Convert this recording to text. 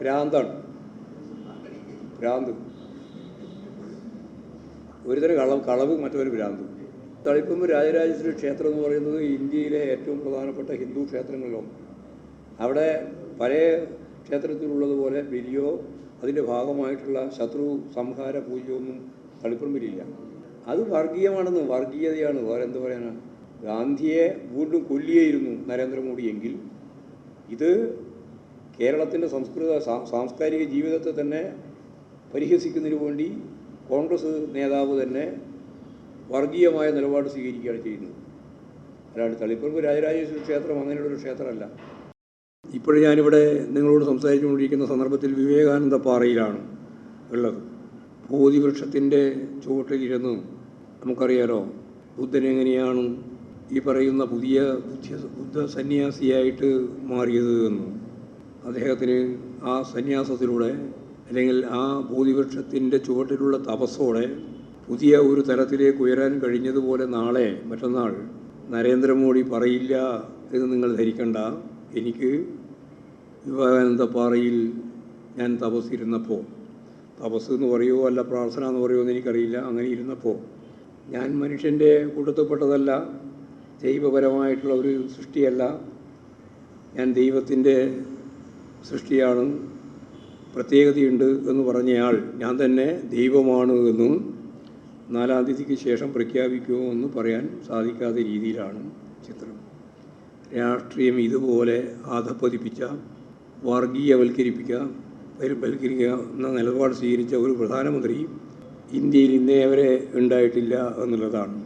ഭ്രാന്താണ്. ഭ്രാന്ത്. ഒരുതരം കളവ് കളവ് മറ്റൊരു ഭ്രാന്ത്. തളിപ്പമ്പ് രാജരാജേശ്വരി ക്ഷേത്രം എന്ന് പറയുന്നത് ഇന്ത്യയിലെ ഏറ്റവും പ്രധാനപ്പെട്ട ഹിന്ദു ക്ഷേത്രങ്ങളിലൊന്ന്. അവിടെ പഴയ ക്ഷേത്രത്തിലുള്ളതുപോലെ ബലിയോ അതിന്റെ ഭാഗമായിട്ടുള്ള ശത്രു സംഹാര പൂജയൊന്നും തളിപ്പറമ്പിലില്ല അത് വർഗീയമാണെന്ന് വർഗീയതയാണ്. വേറെ എന്ത് പറയാനാണ് ഗാന്ധിയെ വീണ്ടും കൊല്ലിയായിരുന്നു നരേന്ദ്രമോദി എങ്കിൽ. ഇത് കേരളത്തിന്റെ സംസ്കൃത സാംസ്കാരിക ജീവിതത്തെ തന്നെ പരിഹസിക്കുന്നതിന് വേണ്ടി കോൺഗ്രസ് നേതാവ് തന്നെ വർഗീയമായ നിലപാട് സ്വീകരിക്കുകയാണ് ചെയ്യുന്നത്. അല്ലാണ്ട് തളിപ്പറമ്പ് രാജരാജേശ്വരി ക്ഷേത്രം അങ്ങനെയുള്ളൊരു ക്ഷേത്രമല്ല. ഇപ്പോഴും ഞാനിവിടെ നിങ്ങളോട് സംസാരിച്ചുകൊണ്ടിരിക്കുന്ന സന്ദർഭത്തിൽ വിവേകാനന്ദ പാറയിലാണ് ഉള്ളത്. ബോധിവൃക്ഷത്തിന്റെ ചുവട്ടിലിരുന്ന് നമുക്കറിയാലോ ബുദ്ധൻ എങ്ങനെയാണ് ഈ പറയുന്ന പുതിയ ബുദ്ധ ബുദ്ധ സന്യാസിയായിട്ട് മാറിയത് എന്ന്. അദ്ദേഹത്തിന് ആ സന്യാസത്തിലൂടെ അല്ലെങ്കിൽ ആ ബോധിവൃക്ഷത്തിന്റെ ചുവട്ടിലുള്ള തപസ്സോടെ പുതിയ ഒരു തലത്തിലേക്ക് ഉയരാൻ കഴിഞ്ഞതുപോലെ നാളെ മറ്റന്നാൾ നരേന്ദ്രമോദി പറയില്ല എന്ന് നിങ്ങൾ ധരിക്കണ്ട. എനിക്ക് വിവേകാനന്ദ പാറയിൽ ഞാൻ തപസ്സിരുന്നപ്പോൾ തപസ് എന്ന് പറയുമോ അല്ല പ്രാർത്ഥന എന്ന് പറയുമോ എന്ന് എനിക്കറിയില്ല അങ്ങനെ ഇരുന്നപ്പോൾ ഞാൻ മനുഷ്യന്റെ കൂട്ടത്തിൽപ്പെട്ടതല്ല ജൈവപരമായിട്ടുള്ള ഒരു സൃഷ്ടിയല്ല. ഞാൻ ദൈവത്തിന്റെ സൃഷ്ടിയാണ് പ്രത്യേകതയുണ്ട് എന്ന് പറഞ്ഞയാൾ ഞാൻ തന്നെ ദൈവമാണ് എന്നും നാലാം തീയതിക്ക് ശേഷം പ്രഖ്യാപിക്കുമോ എന്ന് പറയാൻ സാധിക്കാത്ത രീതിയിലാണ് ചിത്രം. രാഷ്ട്രീയം ഇതുപോലെ ആധപ്പതിപ്പിച്ച വർഗീയവൽക്കരിപ്പിക്ക വൽക്കരിക്കുന്ന നിലപാട് സ്വീകരിച്ച ഒരു പ്രധാനമന്ത്രി ഇന്ത്യയിൽ ഇന്നേ വരെ ഉണ്ടായിട്ടില്ല എന്നുള്ളതാണ്.